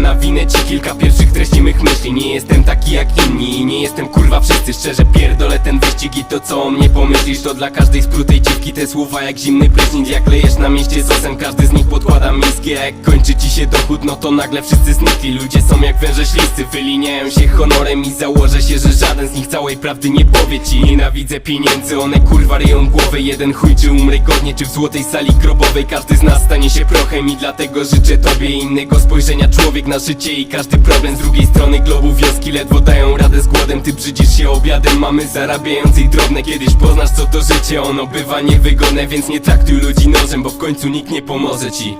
nawinę ci kilka pierwszych treści mych myśli. Nie jestem taki jak inni i nie jestem kurwa wszyscy. Szczerze pierdolę ten wyścig i to co o mnie pomyślisz To dla każdej sprutej dziwki te słowa jak zimny prysznic. Jak lejesz na mieście sosem, każdy z nich podkłada miskę A jak kończy ci się dochód, no to nagle wszyscy znikli. Ludzie są jak węże śliscy, wyliniają się honorem I założę się, że żaden z nich całej prawdy nie powie ci. Nienawidzę pieniędzy, one kurwa ryją głowę Jeden chuj czy umrę godnie, czy w złotej sali grobowej. Każdy z nas stanie się prochem i dlatego życzę tobie innego spojrzenia Człowiek na życie i każdy problem z drugiej strony globu Wioski ledwo dają radę z głodem, ty brzydzisz się obiadem Mamy zarabiających drobne, kiedyś poznasz co to życie Ono bywa niewygodne, więc nie traktuj ludzi nożem Bo w końcu nikt nie pomoże ci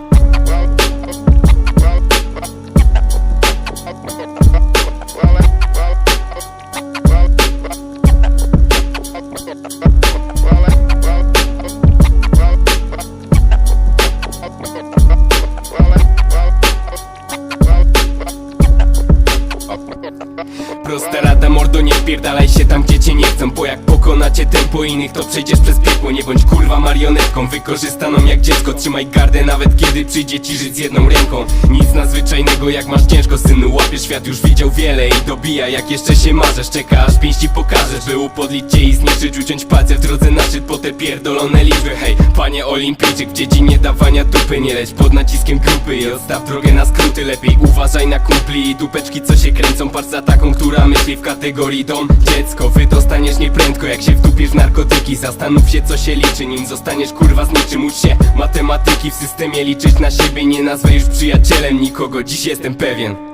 Prosta rada mordo nie wpierdalaj się tam gdzie cię nie chcą Bo jak pokonacie tempo innych to przejdziesz przez piekło. Nie bądź kurwa marionetką wykorzystaną jak dziecko. Trzymaj gardę nawet kiedy przyjdzie ci żyć z jedną ręką. Nic nadzwyczajnego. Jak masz ciężko synu Łapiesz świat już widział wiele i dobija. Jak jeszcze się marzesz czeka aż pięści pokażesz By upodlić cię i zniszczyć uciąć palce w drodze na szczyt. Po te pierdolone liczby Hej panie olimpijczyk w dziedzinie dawania dupy. Nie leć pod naciskiem grupy i odstaw drogę na skróty. Lepiej uważaj na kumpli i dupeczki co się kręcą. Patrz za taką, która myśli w kategorii dom. Dziecko, wydostaniesz nieprędko jak się wdupisz w narkotyki. Zastanów się co się liczy, nim zostaniesz kurwa z niczym. Ucz się matematyki w systemie liczyć na siebie. Nie nazwę już przyjacielem nikogo, dziś jestem pewien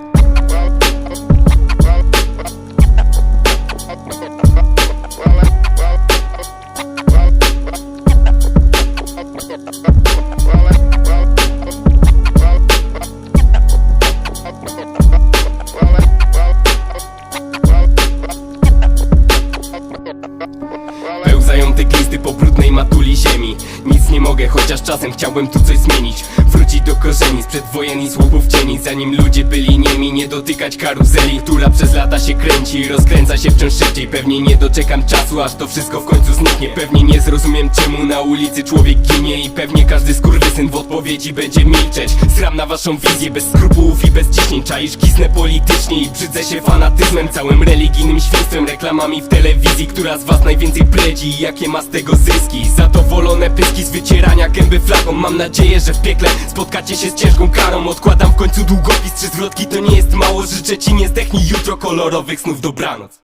Glisty po brudnej matuli ziemi. Nic nie mogę, chociaż czasem chciałbym tu coś zmienić. Wrócić do korzeni sprzed wojen i słupów cieni Zanim ludzie byli niemi, nie dotykać karuzeli Która przez lata się kręci i rozkręca się wciąż szybciej. Pewnie nie doczekam czasu, aż to wszystko w końcu zniknie. Pewnie nie zrozumiem czemu na ulicy człowiek ginie I pewnie każdy skurwysyn w odpowiedzi będzie milczeć. Sram na waszą wizję, bez skrupułów i bez ciśnień. Czaisz kisnę politycznie i brzydzę się fanatyzmem Całym religijnym świństwem, reklamami w telewizji Która z was najwięcej bredzi i jakie ma z tego zyski. Zadowolone pyski z wycierania gęby flagą. Mam nadzieję, że w piekle spotkacie się z ciężką karą. Odkładam w końcu długopis, czy zwrotki to nie jest mało? Życzę ci nie zdechnij jutro kolorowych snów dobranoc